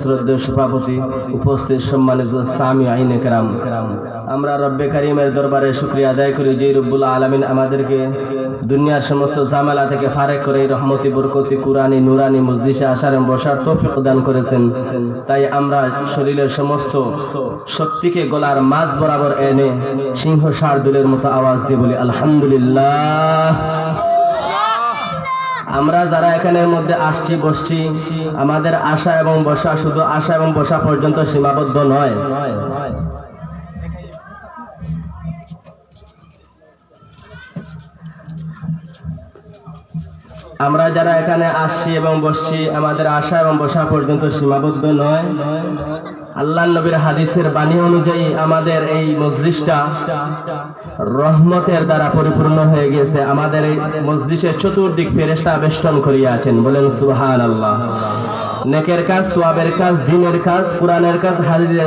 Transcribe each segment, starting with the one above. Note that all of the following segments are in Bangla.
শ্রদ্ধেয় সভাপতি, উপস্থিত সম্মানিত সামি আইনে কেরাম। আমরা রব্বে করিমের দরবারে শুক্রিয়া আদায় করি যে রব্বুল আলমিন আমাদেরকে দুনিয়ার সমস্ত জামেলা থেকে ফারেক করে রহমতি, বরকতি কুরানি নুরানি মসজিষে আসার বসার তৌফিক দান করেছেন। তাই আমরা শরীরের সমস্ত শক্তিকে গলার মাঝ বরাবর এনে সিংহ সার দুলের মতো আওয়াজ দিয়ে বলি, আলহামদুলিল্লাহ। আমরা যারা এখানের মধ্যে আসছি, বসছি, আমাদের আশা এবং বসা শুধু আশা এবং বসা পর্যন্ত সীমাবদ্ধ নয়। আমরা যারা এখানে আসছি এবং বসছি, আমাদের আশা এবং বসা পর্যন্ত সীমাবদ্ধ নয়। আল্লাহ নবীর হাদিসের বাণী অনুযায়ী আমাদের এই মজলিসটা রহমতের দ্বারা পরিপূর্ণ হয়ে গেছে আমাদের এই মজলিসের চতুর্দিক ফেরেস্তা বেষ্টন করিয়া আছেন। বলেন সুহান আল্লাহ নেকের কাজ, সোয়াবের কাজ, দিনের কাজ, কোরআনের কাজ,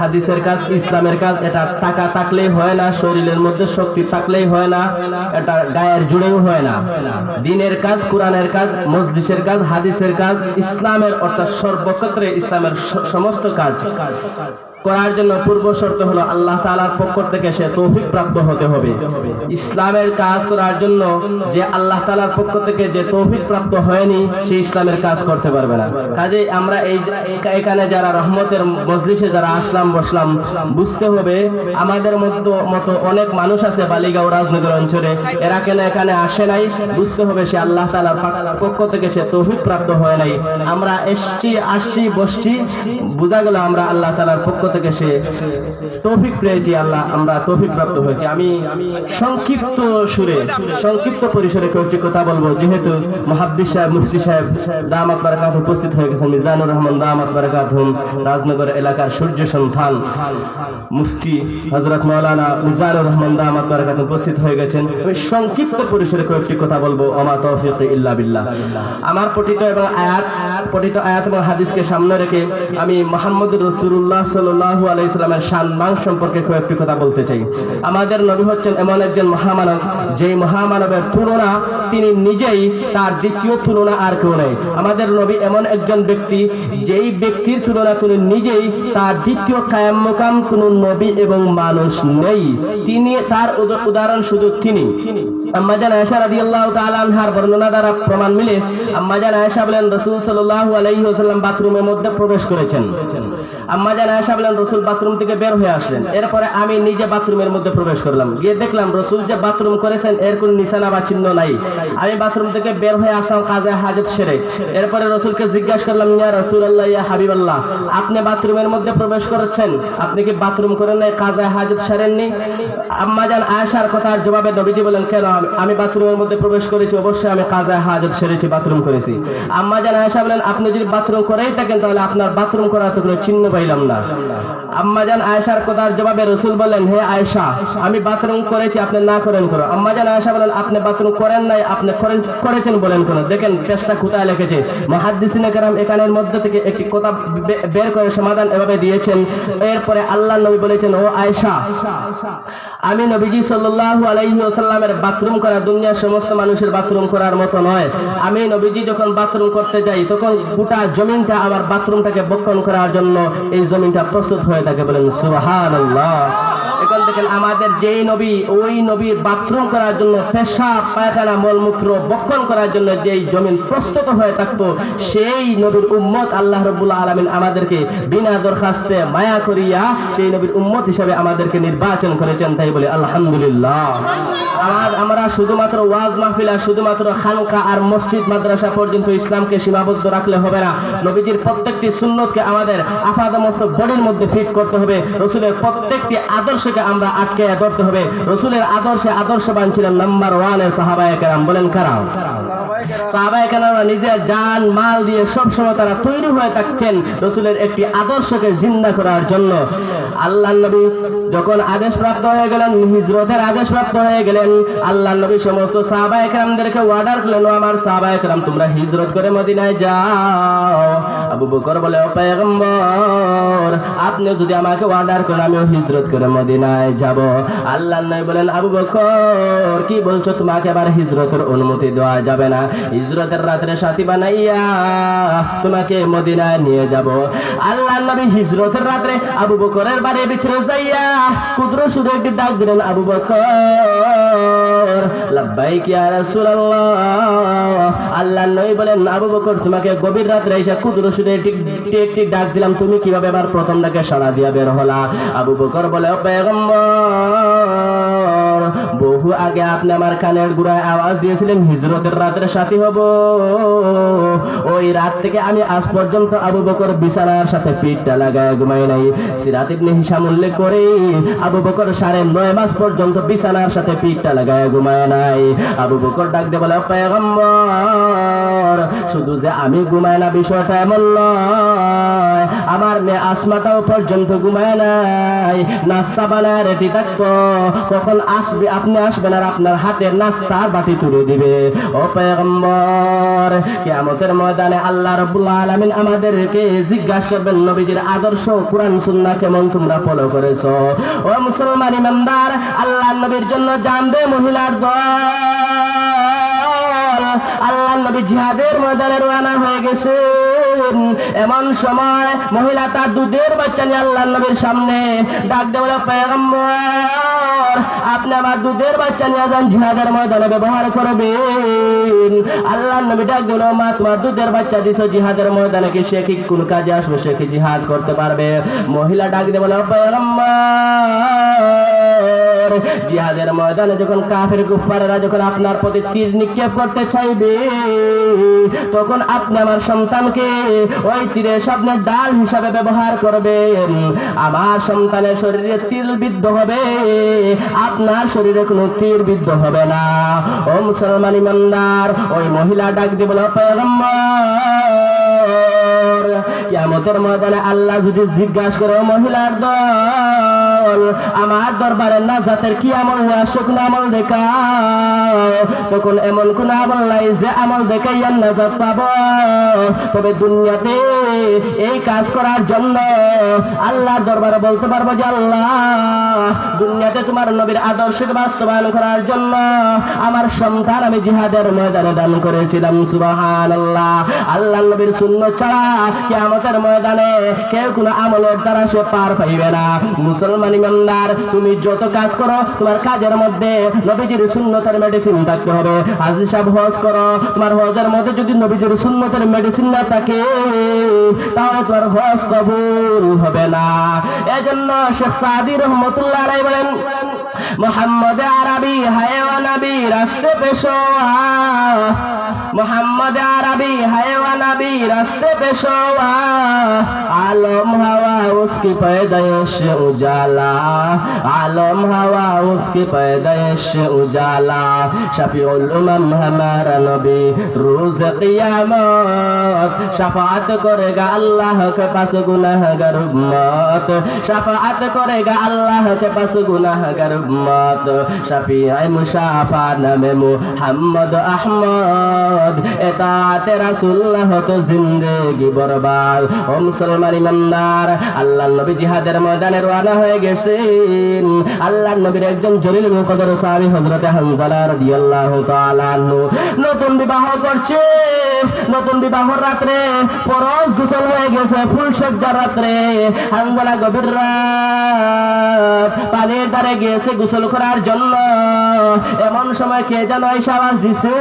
হাদিসের কাজ, ইসলামের কাজ, এটা টাকা থাকলেই হয় না, শরীরের মধ্যে শক্তি থাকলেই হয় না, এটা গায়ের জুড়েও হয় না। দিনের কাজ, কোরআনের কাজ মসজিদের কাজ, হাদিসের কাজ, ইসলামের অর্থাৎ সর্বক্ষেত্রে ইসলামের সমস্ত কাজ করার জন্য পূর্ব শর্ত হলো আল্লাহ তাআলার পক্ষ থেকে সে তৌফিক প্রাপ্ত হতে হবে। ইসলামের কাজ করার জন্য যে আল্লাহ তাআলার পক্ষ থেকে যে তৌফিক প্রাপ্ত হয়নি, সে ইসলামের কাজ করতে পারবে না। কাজে আমরা এই এখানে যারা রহমতের মজলিসে যারা আসলাম, বসলাম, বুঝতে হবে আমাদের মতো মতো অনেক মানুষ আছে বালিগাঁও রাজনগর অঞ্চলে। এরা কেন এখানে আসে নাই? বুঝতে হবে সে আল্লাহ তাআলার পাক- পক্ষ থেকে সে তৌফিক প্রাপ্ত হয় নাই। আমরা এসছি, আসছি, বসছি, বোঝা গেল আমরা আল্লাহ তাআলার পক্ষ থেকে সে তৌফিক পেয়েছি, আল্লাহ আমরা তৌফিক প্রাপ্ত হয়েছি। আমি সংক্ষিপ্ত সুরে, সংক্ষিপ্ত পরিসরে কয়েকটি কথা বলব। যেহেতু মহাদ্দিস সাহেব, মুফতি সাহেব দামাত বারাকাত উপস্থিত হয়ে গেছেন মিজানুর রহমান দামাত বারাকাত রাজনগর এলাকার সূর্য সন্তান মুফতি হজরত মৌলানা মিজানুর রহমান দামাত বারাকাত উপস্থিত হয়ে গেছেন। আমি সংক্ষিপ্ত পরিসরে কয়েকটি কথা বলব। আমা তৌফিক ইল্লা বিল্লাহ। আমার পঠিত এবং আয়াত, পঠিত আয়াত এবং হাদিসকে সামনে রেখে আমি মোহাম্মদ রসুল্লাহ সাল্লাহু আলাইসালামের সম্মান সম্পর্কে কয়েকটি কথা বলতে চাই। আমাদের নবী হচ্ছেন এমন একজন মহামানব। যেই মহামানবের তুলনা তিনি নিজেই, তার দ্বিতীয় তুলনা আর কেউ নেই। আমাদের নবী এমন একজন ব্যক্তি, যেই ব্যক্তির তুলনা তিনি নিজেই, তার দ্বিতীয় কায়াম মোকাম কোন নবী এবং মানুষ নেই। তিনি তার উদাহরণ শুধু তিনি। আম্মাজান আয়েশা রাদিয়াল্লাহু তাআলা আনহার বর্ণনা দ্বারা প্রমাণ মিলে আম্মাজান আয়েশা বলেন, রাসূল আলাইহি ওয়াসাল্লাম বাথরুমের মধ্যে প্রবেশ করেছেন। আম্মাজান আয়েশা বলেন, রাসূল বাথরুম থেকে বের হয়ে আসলেন। এরপরে আমি নিজে বাথরুমের মধ্যে প্রবেশ করলাম। গিয়ে দেখলাম, রাসূল যে বাথরুম করেছেন, এর কোনো নিশানা বা চিহ্ন নাই। আমি বাথরুম থেকে বের হয়ে আসলাম কাজে হাজত সেরে। এরপরে রসুলকে জিজ্ঞাসা করলাম, ইয়া রাসূলুল্লাহ, ইয়া হাবিবাল্লাহ, আপনি বাথরুমের মধ্যে প্রবেশ করেছেন? আপনি কি বাথরুম করেন নাই, কাজে হাজত সেরেননি? আম্মাজান আয়েশার কথার জবাবে নবীজি বলেন, কেন আমি- বাথরুমের মধ্যে প্রবেশ করেছি, অবশ্যই আমি কাজে হাজত সেরেছি, বাথরুম করেছি। আম্মাজান আয়েশা বলেন, আপনি যদি বাথরুম করেই থাকেন, তাহলে আপনার বাথরুম করার তো কোনো চিহ্ন পাইলাম না। আম্মাজান আয়েশার কথার জবাবে রসুল বলেন হে আয়েশা, আমি বাথরুম করেছি, আপনি না করেন করো আম্মাজান আয়েশা বলেন আপনি বাথরুম করেন নাই, আপনি করেছেন বলেন কেন। দেখেন পেশটা কোথায় লিখেছে? মহাদ্দিসিনে কেরাম এখানের মধ্যে থেকে একটি কথা বের করে সমাধান এভাবে দিয়েছেন। এরপরে আল্লাহ নবী বলেছেন, ও আয়েশা, আমি নবীজি সাল্লাল্লাহু আলাইহি ওয়াসাল্লামের বাথরুম করা দুনিয়ার সমস্ত মানুষের বাথরুম করার মতো নয়। আমি নবীজি যখন বাথরুম করতে যাই, তখন গোটা জমিনটা আমার বাথরুমটাকে বক্ষণ করার জন্য এই জমিনটা প্রস্তুত হয়ে থাকে বলেন, সুবহানাল্লাহ। এখন দেখেন আমাদের যেই নবী, ওই নবীর বাথরুম করার জন্য পেশাব, পায়খানা, মলমূত্র বক্ষণ করার জন্য যেই জমিন প্রস্তুত হয়ে থাকতো, সেই নবীর উম্মত আল্লাহ রব্বুল আলমিন আমাদেরকে বিনা দরখাস্তে মায়া করিয়া সেই নবীর উম্মত হিসেবে আমাদেরকে নির্বাচন করেছেন তাই বলে আলহামদুলিল্লাহ। আমার শুধুমাত্র ওয়াজ মাহফিল শুধুমাত্র খানকা আর মসজিদ মাদ্রাসা পর্যন্ত ইসলামকে সীমাবদ্ধ রাখলে হবে না। নবীজির প্রত্যেকটি সুন্নতকে আমাদের আপাদমস্ত বডির মধ্যে ফিট করতে হবে। রসুলের প্রত্যেকটি আদর্শকে আমরা আটকে ধরতে হবে। রসুলের আদর্শে আদর্শবান ছিলেন নাম্বার ওয়ানের সাহাবায়ে কেরাম। বলেন কারাম। সাহাবায়ে কেরামরা নিজের জান, মাল দিয়ে সব সময় তারা তৈরি হয়ে থাকতেন রসুলের একটি আদর্শকে জিন্দা করার জন্য। আল্লাহ নবী যখন আদেশ প্রাপ্ত হয়ে গেলেন, হিজরতের আদেশ প্রাপ্ত হয়ে গেলেন আল্লাহ নবী সমস্ত সাহাবায়ে কেরামদেরকে অর্ডার করলেন আমার সাহাবায়ে কেরাম তোমরা হিজরত করে মদিনায় যাও। আবু বকর বলে, ও পয়গম্বর, আপনি যদি আমাকে অর্ডার করেন, আমিও হিজরত করে মদিনায় যাব। আল্লাহ নবী বলেন, আবু বকর, কি বলছো? তোমাকে আবার হিজরতের অনুমতি দেওয়া যাবে না। হিজরতের রাত্রে সাথী বানাইয়া তোমাকে মদিনায় নিয়ে যাব। আল্লাহ নবী হিজরতের রাত্রে আবু বকরের বাড়ির ভিতরে যাইয়া ক্ষুদ্র সুরে একটি ডাক দিলেন, আবু বকর, লাব্বাইক ইয়া রাসূলুল্লাহ। আল্লাহ নবী বলেন, আবু বকর, তোমাকে গভীর রাত্রে এসে ক্ষুদ্র সুরে একটি একটি ডাক দিলাম, তুমি কীভাবে আবার প্রথম ডাকে সাড়া দিয়া বের হলা? আবু বকর বলে পেগম্বর বহু আগে আপনি আমার কানের গুড়ায় আওয়াজ দিয়েছিলেন, হিজরতের রাতের সাথী হব। ওই রাত থেকে আমি আজ পর্যন্ত আবু বকর বিছানার সাথে পিঠটা লাগায় ঘুমাই নাই। সিরাত ইবনে হিসাম উল্লেখ করে আবু বকর সাড়ে নয় মাস পর্যন্ত বিছানার সাথে পিঠটা লাগায় ঘুমায় নাই। আবু বকর ডাক দিয়ে বলে পেগম্বর শুধু যে আমি ঘুমায় না, বিষয়টা এমন নয়। আমার মেয়ে আসমাটাও পর্যন্ত ঘুমায় নাই। নাস্তা বানায় রেডি থাকতো কখন আসবে, আপনি আসবেন আর আপনার হাতে নাস্তার বাটি তুলে দিবে। ও পেগম্বর কিয়ামতের ময়দানে আল্লাহ রাব্বুল আলামিন আমাদেরকে জিজ্ঞাসা করবেন, নবীজির আদর্শ, কোরআন, সুন্নাহ কেমন তোমরা ফলো করেছ? ও মুসলমান ইমানদার, আল্লাহ নবীর জন্য জানবে মহিলার দল। আল্লাহ নবী জিহাদের ময়দানে রওনা হয়ে গেছে এমন সময় মহিলা তার দুধের বাচ্চা নিয়ে আল্লাহ নবীর সামনে ডাক দেওয়া পেগম্বর আপনি আমার দুধের বাচ্চা নিয়ে যান, জিহাদের ময়দানে ব্যবহার করবেন। আল্লাহ নবী ডাক দিল, মা, তোমার দুধের বাচ্চা দিছো, জিহাদের ময়দানে কি সে কি কোন কাজে আসবে? সে কি জিহাদ করতে পারবে? মহিলা ডাক বলে পেগম্বর জিহাদের ময়দানে যখন কাফের কুফারেরা যখন আপনার প্রতি তীর নিক্ষেপ করতে চাইবে, তখন আপনি আমার সন্তানকে ওই তীরের স্বপ্নের ডাল হিসাবে ব্যবহার করবেন। আমার সন্তানের শরীরে তীর বিদ্ধ হবে আপনার শরীরে কোনো তীর বিদ্ধ হবে না। ও মুসলমান ইমানদার, ওই মহিলা ডাক পয়গম্বর, কিয়ামতের ময়দানে আল্লাহ যদি জিজ্ঞাসা করে মহিলার দল, আমার দরবারে না জাতের কি আমল আসছে? কোন আমল দেখাও। তখন এমন কোন আমল নাই যে আমল দেখাইয়া নাজাত পাব। তবে দুনিয়াতে এই কাজ করার জন্য আল্লাহর দরবারে বলতে পারব যে, আল্লাহ, দুনিয়াতে তোমার নবীর আদর্শকে বাস্তবায়ন করার জন্য আমার সন্তান আমি জিহাদের ময়দানে দান করেছিলাম সুবাহান আল্লাহ আল্লাহ নবীর শূন্য ছাড়া কেয়ামতের ময়দানে কেউ কোনো আমলের দ্বারা সে পার পাইবে না। মুসলমান ইমানদার, তুমি যত কাজ করো, তোমার কাজের মধ্যে নবীজির সুন্নতের মেডিসিন থাকতে হবে। হাজি সাহেব হজ করো, তোমার হজের মধ্যে যদি নবীজির সুন্নতের মেডিসিন না থাকে, তাহলে তোমার হজ কবুল হবে না। এজন্য শেখ সাদি রহমতুল্লাহ বলেন মোহাম্মদ আরবি হায়ওয়া নবী রাস্তে পেশোয়া। মোহাম্মদ আরবি হায়ওয়া নবী রাস্তে পেশোয়া आलम हवा उसकी पैदाइश उजाला आलम हवा उसकी पैदाइश उजाला शफीउल उमम हमारा नबी रोज क़ियामत शफाअत करेगा अल्लाह के पास गुनाहगार उम्मत शफाअत करेगा अल्लाह के पास गुनाहगार उम्मत शफी मुशाफा नामे मोहम्मद अहमद এতাতে রাসূলুল্লাহ তো জিন্দেগি বরবাদ। ও মুসলমান ইমানদার, আল্লাহ নবী জিহাদের ময়দানে রওনা হয়ে গেছেন। আল্লাহ নবীর একজন জলিল মুকদ্দর সাহাবী হযরতে হানজালা রাদিয়াল্লাহু তাআলা নতুন বিবাহ করছে, নতুন বিবাহর রাত্রে ফরজ গোসল হয়ে গেছে, ফুল সজ্জার রাত্রে। হানজালা গভীর রাত, পানির দ্বারে গিয়েছে গোসল করার জন্য। এমন সময় কে যেন এসে আওয়াজ দিছে,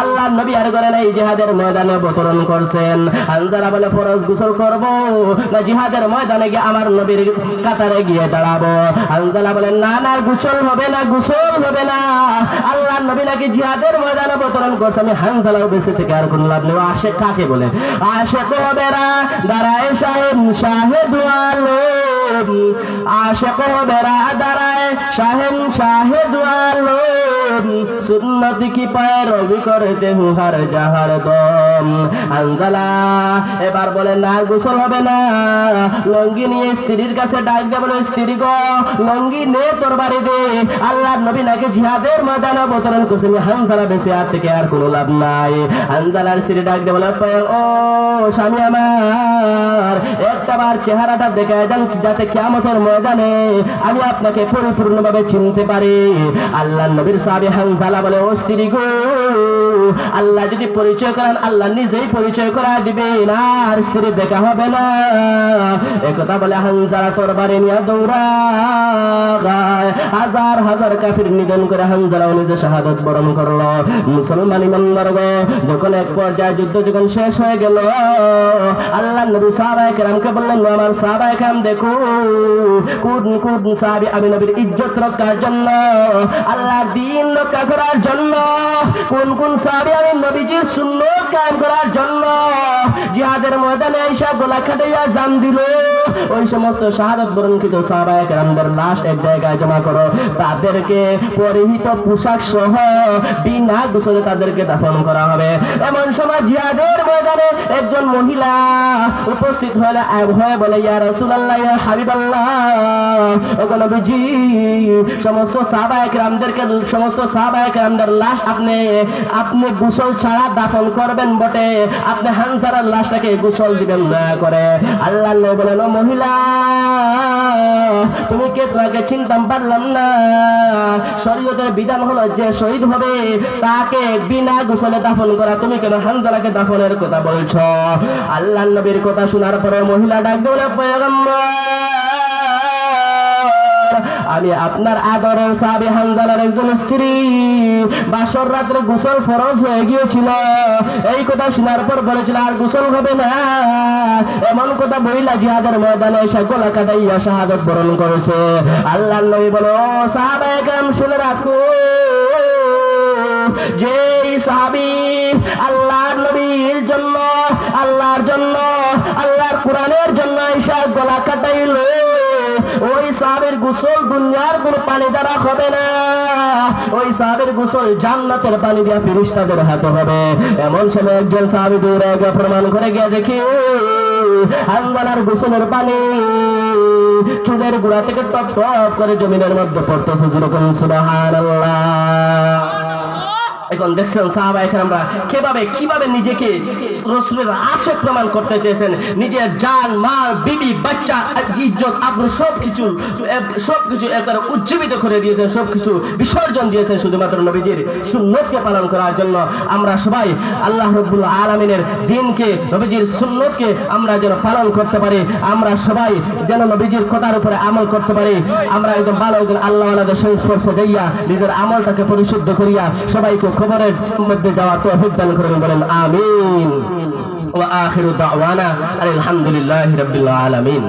আল্লাহ নবী আর করে নাই, জিহাদের ময়দানে অবতরণ করছেন। হানজালা বলে, ফরজ গোসল করব, না, জিহাদের ময়দানে গিয়ে আমার নবীর কাতারে গিয়ে দাঁড়াবো। হানজালা বলে, না না, গোসল হবে না, গোসল হবে না। আল্লাহ নবী নাকি জিহাদের ময়দানে অবতরণ করছে। আমি হানজালাও বেঁচে থেকে আর কোন লাভ নেই। আসে কাকে বলে? আসে তো হবে না, দাঁড়ায় সাহেব শাহেদ আলম। আশেক বেড়া দাঁড়ায় শাহেন, শাহেদ সুন্নত কি রবি জাহার দম আনজালা, এবার বলে না গোসল হবে না। লঙ্গি নিয়ে স্ত্রীর কাছে ডাক স্ত্রী গো, লঙ্গি নে তোর বাড়ি দে আল্লাহ নবী নাকি জিহাদের অবতরণ হানজালা আর থেকে আর কোনো লাভ নাই। হানজালার স্ত্রী ডাক দে বলে, ও স্বামী আমার, একটা বার চেহারাটা দেখে যান যাতে কিয়ামতের ময়দানে আমি আপনাকে পরিপূর্ণভাবে চিনতে পারি। আল্লাহ নবীর সাহাবী হানজালা বলে, ও স্ত্রী গো, আল্লাহ যদি পরিচয় করেন, আল্লাহ নিজেই পরিচয় করা দিবেন, আর স্ত্রী দেখা হবে না। একথা বলে হানজালা তোর বাড়ি নিয়ে দৌড়া হাজার হাজার কাফির নিধন করে হানজালাও নিজে শাহাদত বরণ করল। মুসলমান ইমানদার গো, যখন এক পর্যায়ে যুদ্ধ যখন শেষ হয়ে গেল আল্লাহ নবী সাহাবায়ে কেরামকে বললেন, "ও আমার সাহাবায়ে কেরাম, দেখো, কোন কোন সাহাবী আমি নবীর ইজ্জত রক্ষার জন্য আল্লাহ দিন রক্ষা করার জন্য? কোন কোন সাহাবী আমি নবীজির সুন্নত কায়েম করার জন্য? জিহাদের ময়দানে আইসা গোলা খাটাইয়া জান দিল। ওই সমস্ত শাহাদত বরণকৃত সাহাবায়ে কেরামদের লাশ এক জায়গায় জমা করো। তাদেরকে পরিহিত পোশাক সহ বিনা গোসলে তাদেরকে দাফন করা হবে। এমন সময় জিহাদের ময়দানে একজন মহিলা উপস্থিত হলে ভয়ে বলে, ইয়া রাসূলুল্লাহ, ইয়া হাবিবাল্লাহ। ওগো নবীজি, সমস্ত সাহাবায়ে কেরামদেরকে, সমস্ত সাহাবায়ে কেরামদের লাশ আপনি আপনি গোসল ছাড়া দাফন করবেন বটে। আপনি হানসারার লাশটাকে গোসল দিবেন না করে। আল্লাহ বলেন মহিলা, তুমি কে তোমাকে চিনতাম পারলাম না। শরীয়তের বিধান হলো যে শহীদ হবে, তাকে বিনা গোসলে দাফন করা। তুমি কেন হানজালাকে দাফনের কথা বলছো? আল্লাহ নবীর কথা শোনার পরে মহিলা ডাক বলে আমি আপনার আদরের সাহাবি হানজালার একজন স্ত্রী। বাসর রাত্রে গোসল ফরজ হয়ে গিয়েছিল। এই কথা শোনার পর বলেছিল, আর গোসল হবে না। এমন কথা মহিলা জিহাদের ময়দানে এসে গোলা কাটাইয়া শাহাদত বরণ করেছে। আল্লাহ নবী বলো সাহাবায়ে কেরাম শুনে রাখো। যে সাহাবি আল্লাহর নবীর জন্য, আল্লাহর জন্য, আল্লাহর কোরআনের জন্য ঈশা গলা কাটাইল ওই সাহাবের গোসল দুনিয়ার কোন পানি দ্বারা হবে না। ওই সাহাবের গোসল জান্নাতের পানি দিয়া ফিরিস্তাদের হাতে হবে। এমন সময় একজন সাহাবি দৌড়ে গিয়ে প্রমাণ করে গিয়ে দেখি, আঙ্গলার গোসলের পানি চুলের গোড়া থেকে টপ টপ করে জমিনের মধ্যে পড়তেছে। যেরকম সুবাহান এখন দেখছেন সাহাবা আমরা কীভাবে কীভাবে নিজেকে রসুলের আশেক প্রমাণ করতে চেয়েছেন? নিজের জান, মাল, বিবি, বাচ্চা ইজ্জত, আব্রু সব কিছু সব কিছু একবার উজ্জীবিত করে দিয়েছেন সব কিছু বিসর্জন দিয়েছেন শুধুমাত্র নবীজির সুন্নতকে পালন করার জন্য। আমরা সবাই আল্লাহ রব্বুল আলমিনের দিনকে, নবীজির সুন্নতকে আমরা যেন পালন করতে পারি, আমরা সবাই যেন নবীজির কথার উপরে আমল করতে পারি। আমরা একদম ভালো একজন আল্লাহ আলাদের সংস্পর্শে যাইয়া নিজের আমলটাকে পরিশুদ্ধ করিয়া সবাইকে খবরের মধ্যে যাওয়া তৌফিক দান করেন বলেন আমিন ওয়া আখিরু দাওয়ানা আলহামদুলিল্লাহি রাব্বিল আলামিন